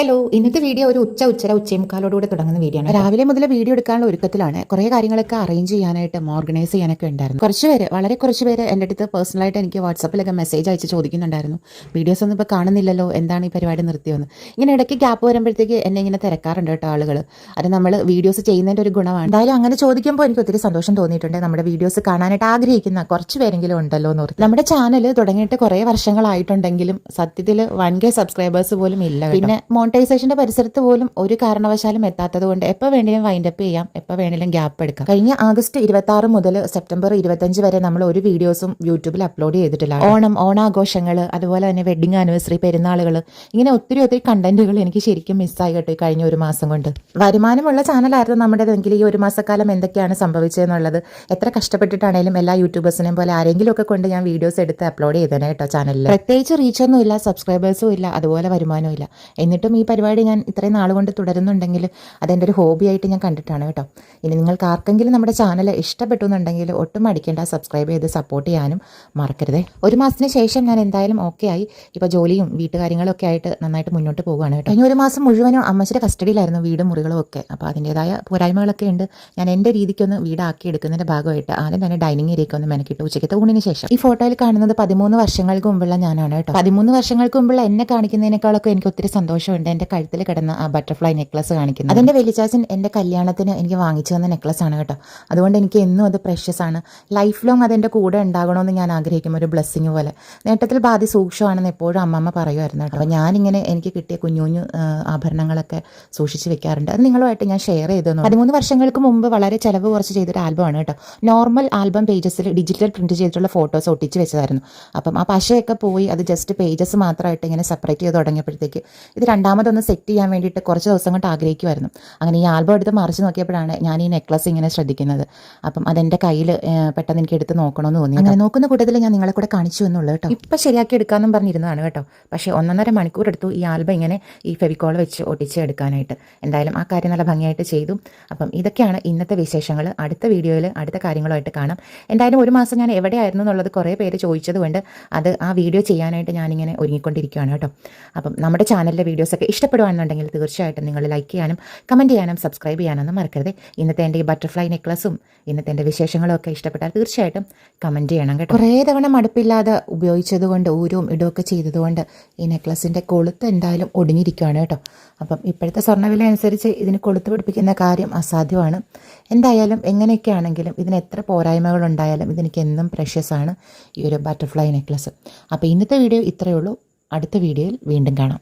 Hello ഇന്നത്തെ video ഒരു ഉച്ച ഉച്ചര ഉച്ചമുക്കാലോടുകൂടെ തുടങ്ങുന്ന വീഡിയോ ആണ് രാവിലെ മുതൽ വീഡിയോ എടുക്കാനുള്ള ഒരുക്കത്തിലാണ്. കുറേ കാര്യങ്ങളൊക്കെ അറേഞ്ച് ചെയ്യാനായിട്ട് ഓർഗനൈസ് ചെയ്യാനൊക്കെ ഉണ്ടായിരുന്നു. കുറച്ച് പേര് വളരെ കുറച്ച് പേര് എന്റെ അടുത്ത് പേഴ്സണലായിട്ട് എനിക്ക് വാട്സപ്പിലൊക്കെ മെസ്സേജ് അയച്ച് ചോദിക്കുന്നുണ്ടായിരുന്നു. വീഡിയോസ് ഒന്നും ഇപ്പോൾ കാണുന്നില്ലല്ലോ എന്താണ് ഈ പരിപാടി നിർത്തിയെന്ന്. ഇങ്ങനെ ഇടയ്ക്ക് ഗ്യാപ്പ് വരുമ്പോഴത്തേക്ക് എന്നെ ഇങ്ങനെ തിരക്കാറുണ്ട് കേട്ടോ ആളുകൾ അത് നമ്മൾ വീഡിയോസ് ചെയ്യുന്നതിന്റെ ഒരു ഗുണമാണ്. എന്തായാലും അങ്ങനെ ചോദിക്കുമ്പോൾ എനിക്ക് ഒത്തിരി സന്തോഷം തോന്നിയിട്ടുണ്ട്. നമ്മുടെ വീഡിയോസ് കാണാനായിട്ട് ആഗ്രഹിക്കുന്ന കുറച്ച് പേരെങ്കിലും ഉണ്ടല്ലോ എന്ന് ഓർത്ത്. നമ്മുടെ ചാനൽ തുടങ്ങിയിട്ട് കുറേ വർഷങ്ങളായിട്ടുണ്ടെങ്കിലും സത്യത്തിൽ വൺ കെ സബ്സ്ക്രൈബേഴ്സ് പോലും ഇല്ല. പിന്നെ മോണിറ്റൈസേഷന്റെ പരിസരത്ത് പോലും ഒരു കാരണവശാലും എത്താത്തത് കൊണ്ട് എപ്പോൾ വേണേലും വൈൻഡപ്പ് ചെയ്യാം എപ്പോൾ വേണേലും ഗ്യാപ്പ് എടുക്കാം. കഴിഞ്ഞ ആഗസ്റ്റ് ഇരുപത്തി ആറ് മുതൽ സെപ്റ്റംബർ ഇരുപത്തഞ്ച് വരെ നമ്മൾ ഒരു വീഡിയോസും യൂട്യൂബിൽ അപ്ലോഡ് ചെയ്തിട്ടില്ല ഓണം ഓണാഘോഷങ്ങൾ അതുപോലെ തന്നെ വെഡിങ് ആനിവേഴ്സറി പെരുന്നാളുകൾ ഇങ്ങനെ ഒത്തിരി ഒത്തിരി കണ്ടന്റുകൾ എനിക്ക് ശരിക്കും മിസ്സായി കേട്ടോ കഴിഞ്ഞ ഒരു മാസം കൊണ്ട്. വരുമാനമുള്ള ചാനലായിരുന്നു നമ്മുടേതെങ്കിൽ ഈ ഒരു മാസക്കാലം എന്തൊക്കെയാണ് സംഭവിച്ചതെന്നുള്ളത് എത്ര കഷ്ടപ്പെട്ടിട്ടാണേലും എല്ലാ യൂട്യൂബേഴ്സിനെയും പോലെ ആരെങ്കിലും ഒക്കെ കൊണ്ട് ഞാൻ വീഡിയോസ് എടുത്ത് അപ്ലോഡ് ചെയ്തേനെ കേട്ടോ ചാനലിൽ പ്രത്യേകിച്ച് റീച്ചൊന്നും ഇല്ല സബ്സ്ക്രൈബേഴ്സും ഇല്ല അതുപോലെ വരുമാനവും ഇല്ല. എന്നിട്ടും ഈ പരിപാടി ഞാൻ ഇത്രയും നാൾ കൊണ്ട് തുടരുന്നുണ്ടെങ്കിൽ അതെന്റെ ഒരു ഹോബിയായിട്ട് ഞാൻ കണ്ടിട്ടാണ് കേട്ടോ. ഇനി നിങ്ങൾക്ക് ആർക്കെങ്കിലും നമ്മുടെ ചാനൽ ഇഷ്ടപ്പെട്ടു എന്നുണ്ടെങ്കിൽ ഒട്ടും മടിക്കേണ്ട സബ്സ്ക്രൈബ് ചെയ്ത് സപ്പോർട്ട് ചെയ്യാനും മറക്കരുതേ. ഒരു മാസത്തിന് ശേഷം ഞാൻ എന്തായാലും ഓക്കെ ആയി. ഇപ്പോൾ ജോലിയും വീട്ടുകാര്യങ്ങളൊക്കെ ആയിട്ട് നന്നായിട്ട് മുന്നോട്ട് പോവുകയാണ് കേട്ടോ. ഇനി ഒരു മാസം മുഴുവനും അമ്മച്ചിയുടെ കസ്റ്റഡിയിലായിരുന്നു വീടും മുറികളും ഒക്കെ. അപ്പോൾ അതിന്റേതായ പോരായ്മകളൊക്കെ ഉണ്ട്. ഞാൻ എന്റെ രീതിക്കൊന്ന് വീടാക്കി എടുക്കുന്നതിന്റെ ഭാഗമായിട്ട് ആദ്യം തന്നെ ഡൈനിങ് ഏരിയയ്ക്ക് ഒന്ന് മെനക്കിട്ട് ഉച്ചയ്ക്കത്തെ ഊണിന് ശേഷം. ഈ ഫോട്ടോയിൽ കാണുന്നത് പതിമൂന്ന് വർഷങ്ങൾക്ക് മുമ്പുള്ള ഞാനാണ് കേട്ടോ. പതിമൂന്ന് വർഷങ്ങൾക്ക് മുമ്പുള്ള എന്നെ കാണിക്കുന്നതിനേക്കാളൊക്കെ എനിക്ക് ഒത്തിരി സന്തോഷമുണ്ട്. എന്റെ കഴുത്തിൽ കിടന്ന ആ ബട്ടർഫ്ലൈ നെക്ലസ് കാണിക്കുന്നത്. അതെന്റെ വലിച്ചാച്ചൻ എന്റെ കല്യാണത്തിന് എനിക്ക് വാങ്ങിച്ചു തന്ന നെക്ലസ് ആണ് കേട്ടോ. അതുകൊണ്ട് എനിക്ക് എന്നും അത് പ്രഷ്യസ് ആണ്. ലൈഫ് ലോങ് അതെന്റെ കൂടെ ഉണ്ടാകണമെന്ന് ഞാൻ ആഗ്രഹിക്കും ഒരു ബ്ലെസ്സിങ് പോലെ. നേട്ടത്തിൽ ബാധി സൂക്ഷ്മമാണെന്ന് എപ്പോഴും അമ്മമ്മ പറയുമായിരുന്നു കേട്ടോ. അപ്പോൾ ഞാനിങ്ങനെ എനിക്ക് കിട്ടിയ കുഞ്ഞു കുഞ്ഞു ആഭരണങ്ങളൊക്കെ സൂക്ഷിച്ച് വെക്കാറുണ്ട്. അത് നിങ്ങളുമായിട്ട് ഞാൻ ഷെയർ ചെയ്തു പതിമൂന്ന് വർഷങ്ങൾക്ക് മുമ്പ് വളരെ ചിലവ് കുറച്ച് ചെയ്തൊരു ആൽബമാണ് കേട്ടോ. നോർമൽ ആൽബം പേജസിൽ ഡിജിറ്റൽ പ്രിന്റ് ചെയ്തിട്ടുള്ള ഫോട്ടോസ് ഒട്ടിച്ച് വെച്ചതായിരുന്നു. അപ്പം ആ പശയൊക്കെ പോയി അത് ജസ്റ്റ് പേജസ് മാത്രമായിട്ട് ഇങ്ങനെ സെപ്പറേറ്റ് ചെയ്ത് തുടങ്ങിയപ്പോഴത്തേക്ക് ഇത് രണ്ടാമതൊന്ന് സെറ്റ് ചെയ്യാൻ വേണ്ടിയിട്ട് കുറച്ച് ദിവസം കൊണ്ട് ആഗ്രഹിക്കുമായിരുന്നു അങ്ങനെ ഈ ആൽബം എടുത്ത് മറിച്ച് നോക്കിയപ്പോഴാണ് ഞാൻ ഈ നെക്ലസ് ഇങ്ങനെ ശ്രദ്ധിക്കുന്നത്. അപ്പം അതെന്റെ കയ്യിൽ പെട്ടെന്ന് എനിക്ക് എടുത്ത് നോക്കണമെന്ന് തോന്നി അങ്ങനെ നോക്കുന്ന കൂട്ടത്തിൽ ഞാൻ നിങ്ങളെ കൂടെ കാണിച്ചു എന്നുള്ളൂ കേട്ടോ. ഇപ്പം ശരിയാക്കി എടുക്കാമെന്നും പറഞ്ഞിരുന്നതാണ് കേട്ടോ. പക്ഷേ ഒന്നൊന്നര മണിക്കൂർ എടുത്തു ഈ ആൽബം ഇങ്ങനെ ഈ ഫെവിക്കോൾ വെച്ച് ഒട്ടിച്ച് എടുക്കാനായിട്ട്. എന്തായാലും ആ കാര്യം നല്ല ഭംഗിയായിട്ട് ചെയ്തു. അപ്പം ഇതൊക്കെയാണ് ഇന്നത്തെ വിശേഷങ്ങൾ. അടുത്ത വീഡിയോയിൽ അടുത്ത കാര്യങ്ങളുമായിട്ട് കാണാം. എന്തായാലും ഒരു മാസം ഞാൻ എവിടെയായിരുന്നു എന്നുള്ളത് കുറേ പേര് ചോദിച്ചതുകൊണ്ട് അത് ആ വീഡിയോ ചെയ്യാനായിട്ട് ഞാനിങ്ങനെ ഒരുങ്ങിക്കൊണ്ടിരിക്കുകയാണ് കേട്ടോ. അപ്പം നമ്മുടെ ചാനലിലെ വീഡിയോസൊക്കെ ഇഷ്ടപ്പെടുവാണെന്നുണ്ടെങ്കിൽ തീർച്ചയായിട്ടും നിങ്ങൾ ലൈക്ക് ചെയ്യാനും കമന്റ് ചെയ്യാനും സബ്സ്ക്രൈബ് ചെയ്യാനൊന്നും മറക്കരുത്. ഇന്നത്തെ എന്റെ ഈ ബട്ടർഫ്ലൈ നെക്ലസും ഇന്നത്തെ എന്റെ വിശേഷങ്ങളും ഒക്കെ ഇഷ്ടപ്പെട്ടാൽ തീർച്ചയായിട്ടും കമന്റ് ചെയ്യണം കേട്ടോ. കുറേ തവണ മടുപ്പില്ലാതെ ഉപയോഗിച്ചതുകൊണ്ട് ഊരും ഇടുമൊക്കെ ചെയ്തതുകൊണ്ട് ഈ നെക്ലസിന്റെ കൊളുത്ത് എന്തായാലും ഒടിഞ്ഞിരിക്കുകയാണ് കേട്ടോ. അപ്പം ഇപ്പോഴത്തെ സ്വർണവില അനുസരിച്ച് ഇതിന് കൊളുത്ത് പിടിപ്പിക്കുന്ന കാര്യം അസാധ്യമാണ്. എന്തായാലും എങ്ങനെയൊക്കെ ആണെങ്കിലും ഇതിന് എത്ര പോരായ്മകളുണ്ടായാലും ഇതെനിക്ക് എന്നും പ്രഷ്യസാണ് ഈ ഒരു ബട്ടർഫ്ലൈ നെക്ലസ് അപ്പോൾ ഇന്നത്തെ വീഡിയോ ഇത്രയേ ഉള്ളൂ. അടുത്ത വീഡിയോയിൽ വീണ്ടും കാണാം.